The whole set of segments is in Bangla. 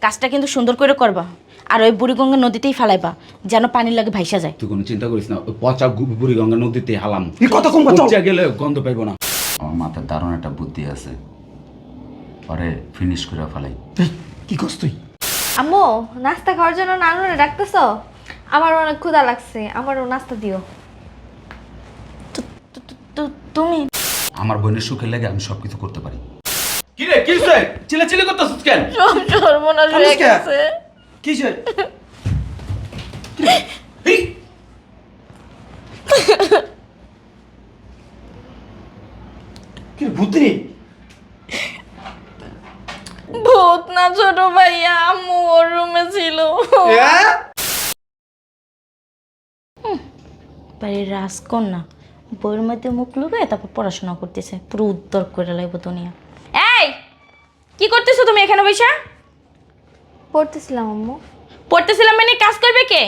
কাজটা কিন্তু সুন্দর করে করবা। আর ওই বুড়িগঙ্গা নদীতেই ফেলাইবা যেন পানির লাগে ভাইসা যায়। তুই কোনো চিন্তা করিস না ওই পচা গু- বুড়ি নদীতে হালাম। এই কথা কম কথা। পচা গেলে গন্ধ পাইবো না। আমার মাথায় দারুণ একটা বুদ্ধি আছে। পরে ফিনিশ করে ফেলাই। কি করছ তুই? আম্মু নাস্তা খাওয়ার জন্য নানুরে ডাকতেছ? আমার অনেক ক্ষুধা লাগছে আমারও নাস্তা দিও। তো- তুমি? আমার বোনের সুখের লেগে আমি সবকিছু করতে পারি। কি রে কি হইছে? চিল্লা চিল্লি করতেছিস কেন? সব সর্বনাশ হয়ে গেছে। কি ভূত না ছোট ভাইয়া আম্মু ওর রুমে ছিল? বাড়ির রাজকন্যা বইয়ের মধ্যে মুখ লুকায় তারপর পড়াশোনা করতেছে পুরো উদ্ধার করে লাগবে দুনিয়া। কি করতেছো তুমি এখানে বৈশা পড়তেছিলাম আম্মু। পড়তেছিলাম মানে কাজ করবে কে?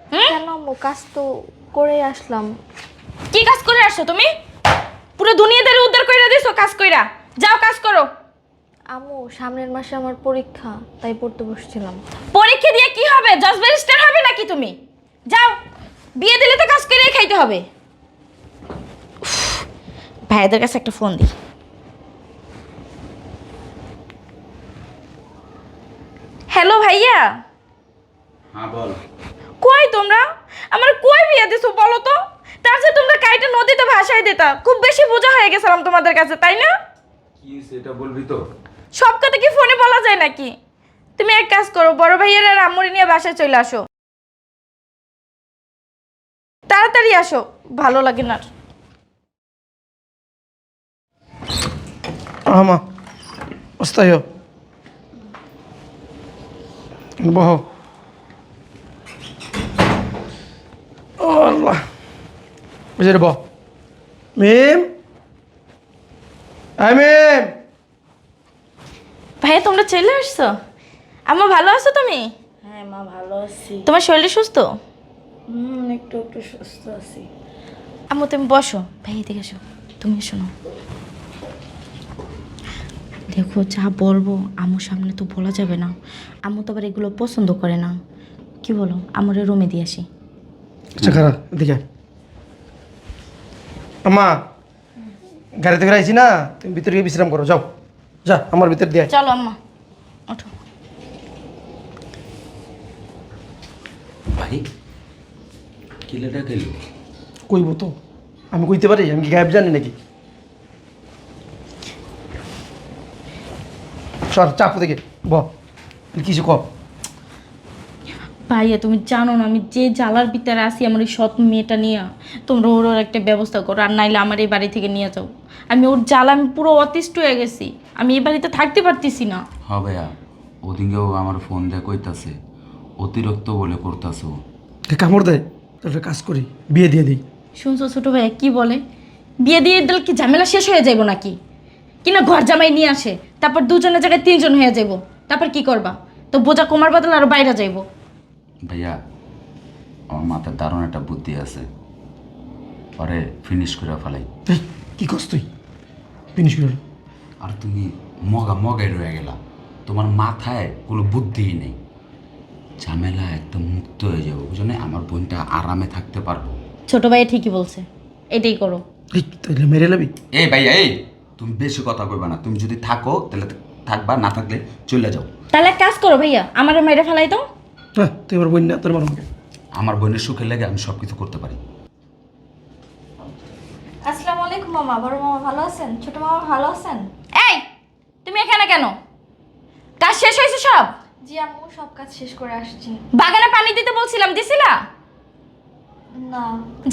হুম? কেন আম্মু? কাজ তো করে আসলাম। কি কাজ করে আসছো তুমি? পুরো দুনিয়াদারি উদ্ধার কইরা দিছো কাজ কইরা। যাও কাজ করো। আম্মু সামনের মাসে আমার পরীক্ষা তাই পড়তে বসছিলাম। পরীক্ষা দিয়ে কি হবে? জাজ ব্যারিস্টার হবে নাকি তুমি? যাও বিয়ে দিলে তো কাজ করেই খাইতে হবে। ভাইদের কাছে একটা ফোন দিই। ভাইয়া? হ্যাঁ বল। কই তোমরা? আমার কই বিয়ে দিছো বলো তো? তার চেয়ে তোমরা কাইটা নদীতে ভাসায় দিতা। খুব বেশি বোঝা হয়ে গেছিলাম তোমাদের কাছে তাই না? কি এটা বলবি তো? সব কথা কি ফোনে বলা যায় নাকি? তুমি এক কাজ করো বড় ভাইয়ের আর আম্মুরি নিয়ে বাসায় চলে আসো। তাড়াতাড়ি আসো ভালো লাগে না। আমা অস্তায় বহ আল্লাহ বুঝে বহ মিম আই মিম ভাইয়া তোমরা চলে আসছো? আম্মা ভালো আছো তুমি? হ্যাঁ মা ভালো আছি। তোমার শরীর সুস্থ? হুম একটু একটু সুস্থ আছি। আম্মু তুমি বসো। ভাই এদিকে এসো তুমি শোনো দেখো যা বলব আম্মুর সামনে তো বলা যাবে না। আম্মু তো আবার এগুলো পছন্দ করে না। কি বলো আমার রুমে দিয়ে আসি। আচ্ছা খারাপ এদিকে আম্মা গাড়িতে করে আইছি না? তুমি ভিতরে গিয়ে বিশ্রাম করো যাও। যা আমার ভিতর দিয়ে। চলো আম্মা ওঠো। ভাই কিলেটা খেলো কইব তো। আমি কইতে পারি? আমি কি গায়েব জানি নাকি? সর চাপ দেখে ব। তুই কিছু কর। ভাইয়া তুমি জানো না আমি যে জ্বালার ভিতরে আসি আমার এই সৎ মেয়েটা নিয়ে তোমরা ওর ওর একটা ব্যবস্থা করো আর নাইলে আমার এই বাড়ি থেকে নিয়ে যাও। আমি ওর জ্বালা আমি পুরো অতিষ্ঠ হয়ে গেছি আমি এই বাড়িতে থাকতে পারতেছি না। হ্যাঁ ভাইয়া ওদিকেও আমার ফোন দিয়ে কইতাছে অতিরিক্ত বলে করতাছে ও। কামড় দেয়? তাহলে কাজ করি বিয়ে দিয়ে দিই। শুনছো ছোট ভাইয়া কি বলে? বিয়ে দিয়ে দিলে কি ঝামেলা শেষ হয়ে যাইব নাকি? কিনা ঘর জামাই নিয়ে আসে তারপর দুজনের জায়গায় তিনজন হয়ে যাইব। তারপর কি করবা? তো বোঝা কমার বদলে আরও বাইরে যাইব। ভাইয়া আমার মাথায় দারুণ একটা বুদ্ধি আছে। পরে ফিনিশ করে ফেলাই। কি করছ তুই? ফিনিশ করে আর তুমি মগা মগাই রয়ে গেলা। তোমার মাথায় কোনো বুদ্ধিই নেই। ঝামেলা একদম মুক্ত হয়ে যাব বুঝো না? আমার বোনটা আরামে থাকতে পারব। ছোট ভাইয়া ঠিকই বলছে। এটাই করো। তাহলে মেরে লাবি। এই ভাইয়া এই! তুমি বেশি কথা কইবা না। তুমি যদি থাকো তাহলে থাকবা না থাকলে চলে যাও। তাহলে এক কাজ করো ভাইয়া আমার মেরে ফেলাই দাও। হ্যাঁ তুই আমার বোন না তোর মার আমার বোনের সুখের লাগে আমি সব কিছু করতে পারি। আসসালামু আলাইকুম মামা বড় মামা ভালো আছেন? ছোট মামা ভালো আছেন? এই তুমি এখানে কেন? কাজ শেষ হয়েছে সব? জি আম্মু সব কাজ শেষ করে আসছি। বাগানে পানি দিতে বলছিলাম দিছিলা? না।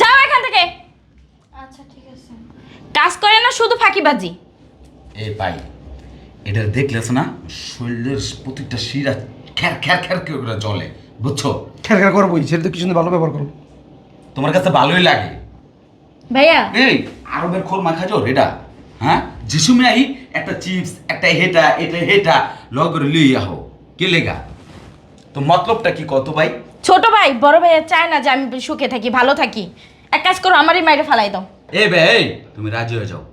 যাও এখান থেকে। আচ্ছা ঠিক আছে। কাজ করে না শুধু ফাঁকিবাজি? এ পাই এটা দেখলেছ না শরীরের প্রত্যেকটা শিরা খ্যার খ্যার খ্যার করে জলে বুঝছ? খের খের করবোই সেটা তো কিছু না ভালো ব্যবহার করো তোমার কাছে ভালোই লাগে। ভাইয়া? এই আরবের খোল মাখা জোর এটা হ্যাঁ? যিশু আই একটা চিপস একটা হেটা এটা হেটা লগ করে লিয়ে আহো। কে লেগা? তো মতলবটা কি কত ভাই? ছোট ভাই বড় ভাইয়া চায় না যে আমি সুখে থাকি ভালো থাকি। এক কাজ করো আমারই মাইরে ফেলাই দাও। এ বে এই তুমি রাজি হয়ে যাও।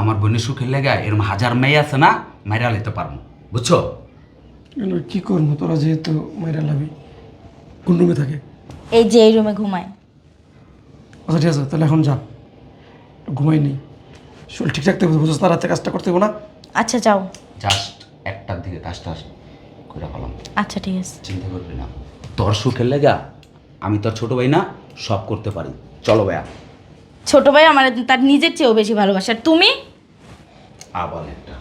আমার বোনের সুখের লেগা এরম হাজার মেয়ে আছে না মাইরা লেতে পারব বুঝছ? এগুলো কি করব তোরা যেহেতু মাইরা লাভি কোন রুমে থাকে? এই যে এই রুমে ঘুমায়। আচ্ছা ঠিক আছে তাহলে এখন যা। ঘুমাই নেই। শরীর ঠিক রাখতে হবে বুঝছ না রাতে কাজটা করতে হবে না? আচ্ছা যাও। জাস্ট একটার দিকে কাজটা করে ফেলাম। আচ্ছা ঠিক আছে। চিন্তা করবি না। তোর সুখের লেগা আমি তোর ছোট ভাই না সব করতে পারি। চলো ভাইয়া। ছোট ভাই আমার তার নিজের চেয়েও বেশি ভালোবাসে আর তুমি? আবার একটা।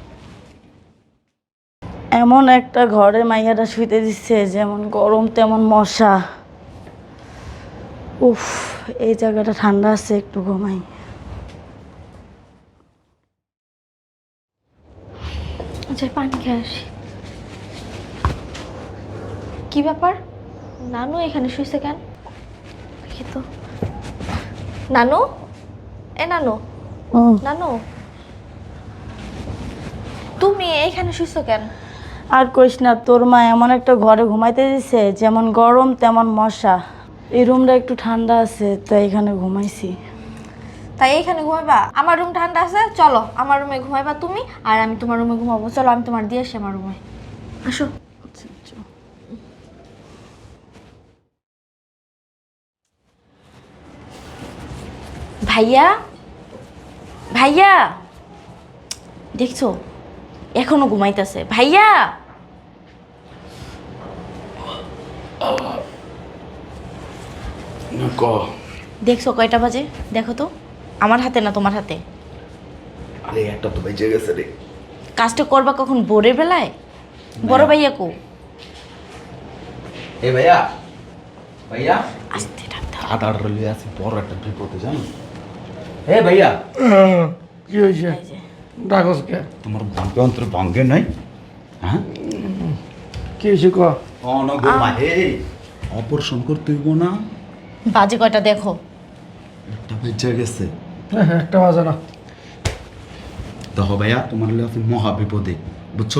এমন একটা ঘরে মাইয়াটা শুইতে দিচ্ছে যেমন গরম তেমন মশা। উফ এই জায়গাটা ঠান্ডা আছে একটু ঘুমাই। আচ্ছা পানি খেয়ে আসি। কি ব্যাপার? নানু এখানে শুয়েছে কেন? দেখি তো। নানু? এ নানু। হুম নানু? তুমি এইখানে শুয়েছো কেন? আর কইস না তোর মা এমন একটা ঘরে ঘুমাইতে দিছে যেমন গরম তেমন মশা। এই রুমটা একটু ঠান্ডা আছে তাই এখানে ঘুমাইছি। তাই এইখানে ঘুমাইবা? আমার রুম ঠান্ডা আছে চলো। আমার রুমে ঘুমাইবা তুমি আর আমি তোমার রুমে ঘুমাবো। চলো আমি তোমার দিয়ে আসি আমার রুমে। আসো। ভাইয়া? ভাইয়া? দেখছ এখনও ঘুমাইতেছে। ভাইয়া? দেখছ কয়টা বাজে? দেখো তো। আমার হাতে না তোমার হাতে? আরে একটা তো বেঁচে গেছে রে। কাজটা করবা কখন ভোরের বেলায়? বড় ভাইয়া। কো? এ ভাইয়া? ভাইয়া? আস্তে আদার লিয়ে আছে বড় একটা বিপদে জানো? এ ভাইয়া। আহ, কি হয়েছে? ডাকস কে? তোমার ভাঙ্গে অন্তর ভাঙ্গে নাই? হ্যাঁ? কি হয়েছে ক? অনগো মাহে। অপারেশন করতে হইব না। বাজে কয়টা দেখো। একটা বেঁচে গেছে। হ্যাঁ হ্যাঁ, একটা বাজে না। দেখো ভাইয়া তোমার আছে মহা বিপদে বুঝছ?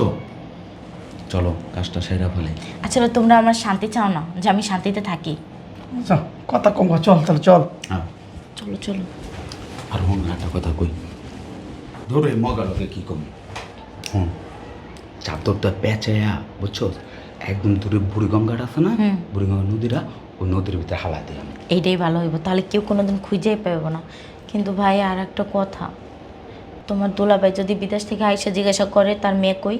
চলো কাজটা সেরা ফেলে। আচ্ছা তোমরা আমার শান্তি চাও না যে আমি শান্তিতে থাকি? আচ্ছা কথা কম চল তাহলে চল। হ্যাঁ। চলো চলো। আর হন একটা কথা কই। ধরে মগালোকে কি কম? হন চাদরটা পেঁচায়া বুঝছ? একদম দূরে বুড়িগঙ্গাটা আছে না? হুম। বুড়িগঙ্গা নদীটা ওই নদীর ভিতরে হালা দিলাম এইটাই ভালো হইব। তাহলে কেউ কোনোদিন খুঁজেই পাবো না। কিন্তু ভাই আর একটা কথা। তোমার দোলাভাই যদি বিদেশ থেকে আইসা জিজ্ঞাসা করে তার মেয়ে কই?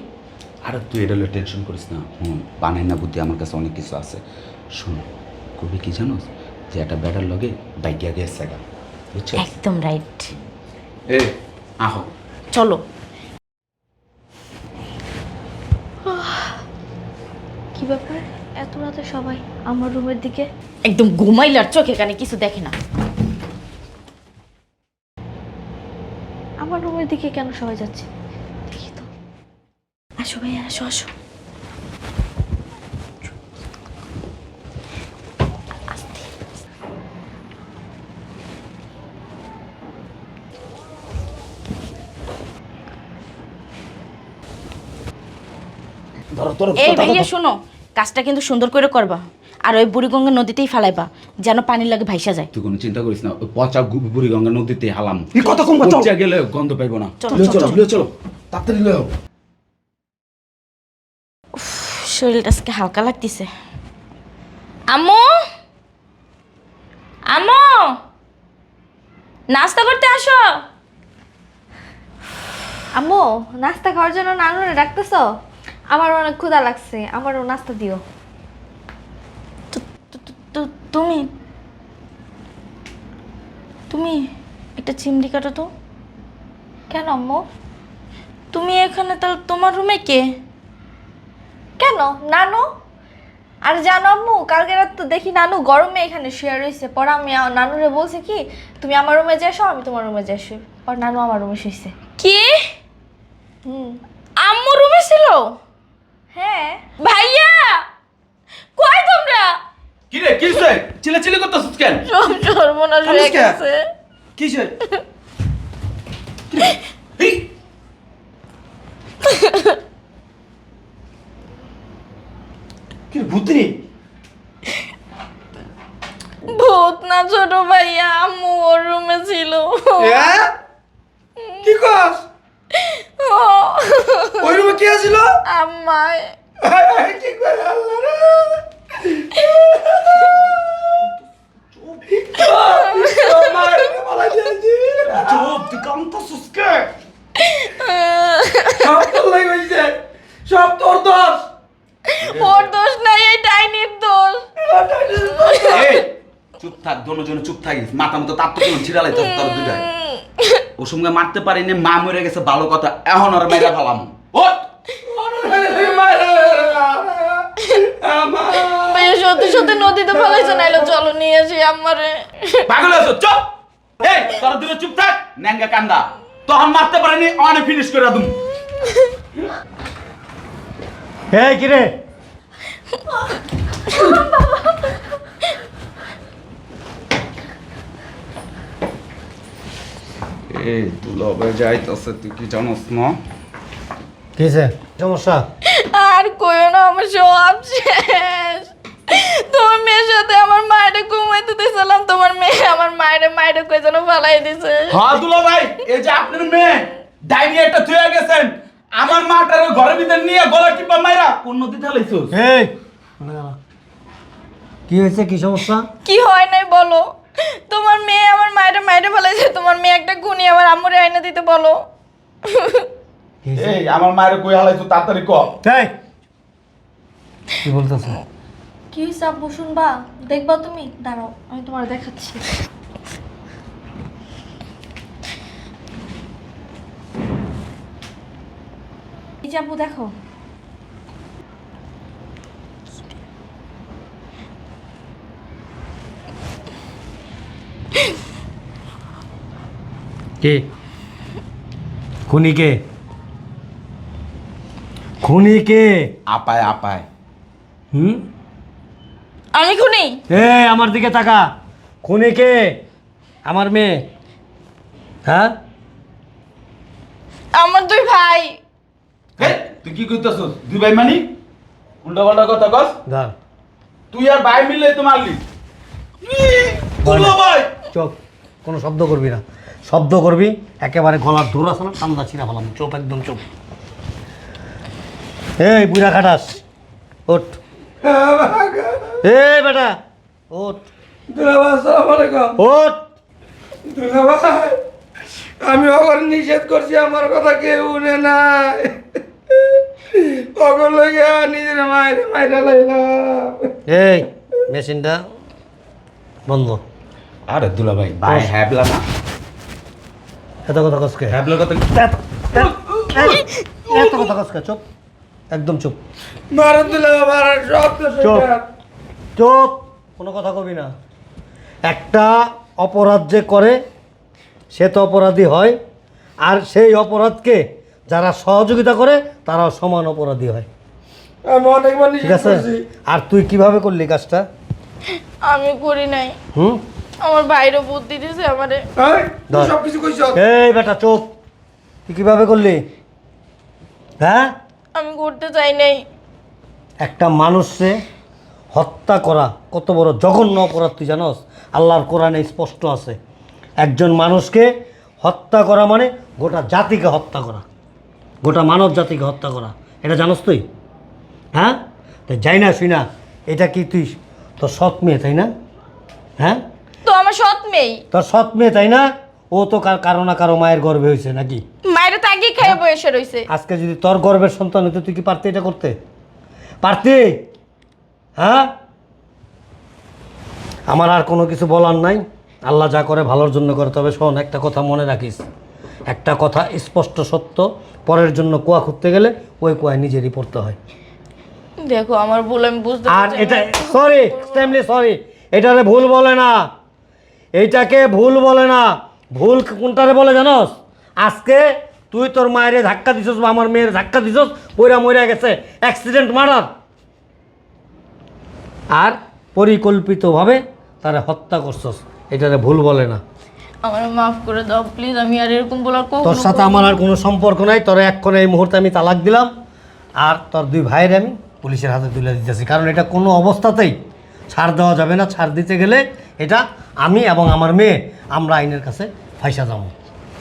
আর তুই এটা টেনশন করিস না। হুম বানাই না বুদ্ধি আমার কাছে অনেক কিছু আছে। শোন কবি কি জানোস? যে একটা ব্যাটার লগে বাইকিয়া গেছে গা। বুঝছ? একদম রাইট এ আহো। চলো। কি ব্যাপার? এত রাতে সবাই আমার রুমের দিকে? একদম ঘুমাইলে আর চোখে কানে কিছু দেখে না। আমার রুমের দিকে কেন সবাই যাচ্ছে? দেখি তো। আসো ভাইয়া আসো আসো। ধরো ধরো এই ভাইয়া শোনো কাজটা কিন্তু সুন্দর করে করবা আর ওই বুড়িগঙ্গা নদীতেই ফালাইবা যেন পানির লাগে ভাইসা যায়। তুই কোনো চিন্তা করিস না ওই পচা বুড়িগঙ্গা নদীতে হালাম। এই কথা কম গেলে গন্ধ পাইবো না। চলো, চলো, চলো চলো। তাড়াতাড়ি লও। শরীরটা আজকে হালকা লাগতেছে। আম্মু! আম্মু! নাস্তা করতে আসো। আম্মু নাস্তা খাওয়ার জন্য নানুরে ডাকতেছো? আমার অনেক ক্ষুধা লাগছে আমারও নাস্তা দিও। তুমি তুমি একটা চিমড়ি কাটো তো। কেন আম্মু? তুমি এখানে তাহলে তোমার রুমে কে? কেন? নানু? আর জানো আম্মু কালকে রাত তো দেখি নানু গরমে এখানে শুয়ে রয়েছে। পরে আমি নানুরে বলছি কি তুমি আমার রুমে যাসো আমি তোমার রুমে যাই শুই পর নানু আমার রুমে শুইছে। কে? হুম। আম্মু রুমে ছিল? হ্যাঁ। ভাইয়া! কই তোমরা? কি রে কি হইছে? করতেছিস কেন? সব সর্বনাশ হয়ে গেছে। কি এই কি ভূতনি? ভূত না ছোট ভাইয়া আম্মু ওর রুমে ছিল। হ্যাঁ? কি কস? ওই রুমে কি আছিল? আম্মা ঠিক করে আল্লাহ রে? কে? সব তোর দোষ। ওর দোষ নাই এই ডাইনির দোষ। এই চুপ থাক দোনোজনে চুপ থাকিস। মাথা মতো তার তো ছিড়ালাই তোর তোর সঙ্গে মারতে পারিনি মা মরে গেছে ভালো কথা। এখন আর মেয়েরা ফেলাম ভাইয়া সত্যি সত্যি নদীতে ফেলাইছে নাইলো চলো নিয়ে আসি আমারে পাগল আছো? চুপ! এই তোর দুটো চুপ থাক। ন্যাঙ্গা কান্দা। তখন মারতে পারিনি অনেক ফিনিশ করে দুম। এই কিরে? এই দুলবে যাইতাছে তুই কি জানোস না কিসে সমস্যা? আর কইও না আমার সব শেষ। তোমার মেয়ের সাথে আমার মায়ের ঘুমাইতে দিয়েছিলাম তোমার মেয়ে আমার মায়ের মায়ের কই যেন ফালাই দিছে। হ্যাঁ দুলা ভাই এই যে আপনার মেয়ে ডাইনি একটা থুয়ে গেছেন। আমার মাটার ঘরের ভিতর নিয়ে গলা টিপা মাইরা কোন নদী ঢালাইছস এই কি হয়েছে কি সমস্যা? কি হয় নাই বলো। তোমার মেয়ে আমার মায়ের মায়ের ফেলাইছে তোমার মেয়ে একটা গুনি আমার আম্মুরে আইনা দিতে বলো? এই আমার মায়ের কই হালাইছো তাড়াতাড়ি ক। এই কি বলতেছ? কি হয়েছে আব্বু শুনবা? দেখবা তুমি? দাঁড়াও আমি তোমার দেখাচ্ছি। এই যে আব্বু দেখো। কে? খুনি কে খুনি কে আপায় আপায়। হুম? আমি খুনি? এ আমার দিকে তাকা। খুনি কে আমার মেয়ে। হ্যাঁ? আমার দুই ভাই। এই, তুই কি কইতাছস দুই ভাই মানি? উল্টা পাল্টা কথা কস। দাঁড়। তুই আর ভাই মিললে তো মারলি। দুলা ভাই। চুপ। কোনো শব্দ করবি না। শব্দ করবি একেবারে গলার দূর আছে না? ঠান্ডা ছিঁড়া ফেলাম চুপ একদম চুপ। এই বুড়া খাটাস ওঠ। এই বেটা ওঠ। ওঠ। আমি অগর নিষেধ করছি আমার কথা কেউ শুনে নাই। অগর লইয়া নিজের মায়ের মাইরা লাইলাম। এই মেশিনটা বন্ধ। আরে দুলা ভাই ভাই হ্যাবলা না এত কথা কসকে হ্যাবলার কথা এত কথা কসকে চুপ। একদম চুপ। চুপ। চুপ। কোনো কথা কবি না। একটা অপরাধ যে করে সে তো অপরাধী হয়। আর সেই অপরাধকে যারা সহযোগিতা করে তারাও সমান অপরাধী হয়। ঠিক আছে? আর তুই কীভাবে করলি কাজটা? আমি করি নাই। হুম? আমার বাইরে বুদ্ধি দিছে আমারে। এই, তুই। সব কিছু কইছ। এই বেটা চুপ। তুই কীভাবে করলি? হ্যাঁ? আমি করতে চাই নাই। একটা মানুষে হত্যা করা কত বড় জঘন্য অপরাধ তুই জানোস? আল্লাহর কোরআনে স্পষ্ট আছে। একজন মানুষকে হত্যা করা মানে গোটা জাতিকে হত্যা করা। গোটা মানব জাতিকে হত্যা করা। এটা জানোস তুই? হ্যাঁ? তো যাই না শুই না। এটা কি তুই? তোর সৎ মেয়ে তাই না? হ্যাঁ? তো আমার সৎ মেয়ে। তোর সৎ মেয়ে তাই না? ও তো কার কারও না কারও মায়ের গর্ভে হয়েছে নাকি? মায়ের তো আগেই খেয়ে বয়সে রয়েছে আজকে যদি তোর গর্বের সন্তান হতো তুই কি পারতি এটা করতে? পারতি? হ্যাঁ? আমার আর কোনো কিছু বলার নাই। আল্লাহ যা করে ভালোর জন্য করে তবে শোন একটা কথা মনে রাখিস। একটা কথা স্পষ্ট সত্য পরের জন্য কুয়া খুঁজতে গেলে ওই কুয়ায় নিজেরই পড়তে হয়। দেখো আমার ভুল আমি বুঝতে আর পারছি এটা সরি এক্সট্রিমলি সরি এটারে ভুল বলে না। এইটাকে ভুল বলে না। ভুল কোনটারে বলে জানোস? আজকে তুই তোর মায়ের ধাক্কা দিছস বা আমার মেয়ের ধাক্কা দিছস পইরা মইরা গেছে। অ্যাক্সিডেন্ট মার্ডার আর পরিকল্পিতভাবে তারা হত্যা করছস। এটারে ভুল বলে না। আমার মাফ করে দাও প্লিজ আমি আর এরকম বলার তোর সাথে আমার আর কোনো সম্পর্ক নাই। তোর এক্ষণে এই মুহূর্তে আমি তালাক দিলাম। আর তোর দুই ভাইয়ের আমি পুলিশের হাতে তুলে দিতেছি। কারণ এটা কোনো অবস্থাতেই ছাড় দেওয়া যাবে না। ছাড় দিতে গেলে এটা আমি এবং আমার মেয়ে আমরা আইনের কাছে ফাইসা যাব।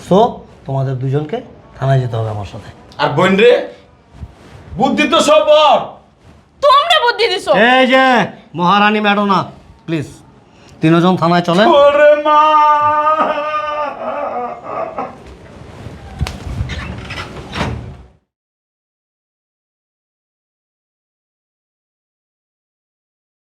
সো তোমাদের দুজনকে থানায় যেতে হবে আমার সাথে। আর বোন রে বুদ্ধি তো সব তোমরা বুদ্ধি দিছো? এই যে মহারানী ম্যাডোনা প্লিজ তিনজন থানায় চলে ওরে মা।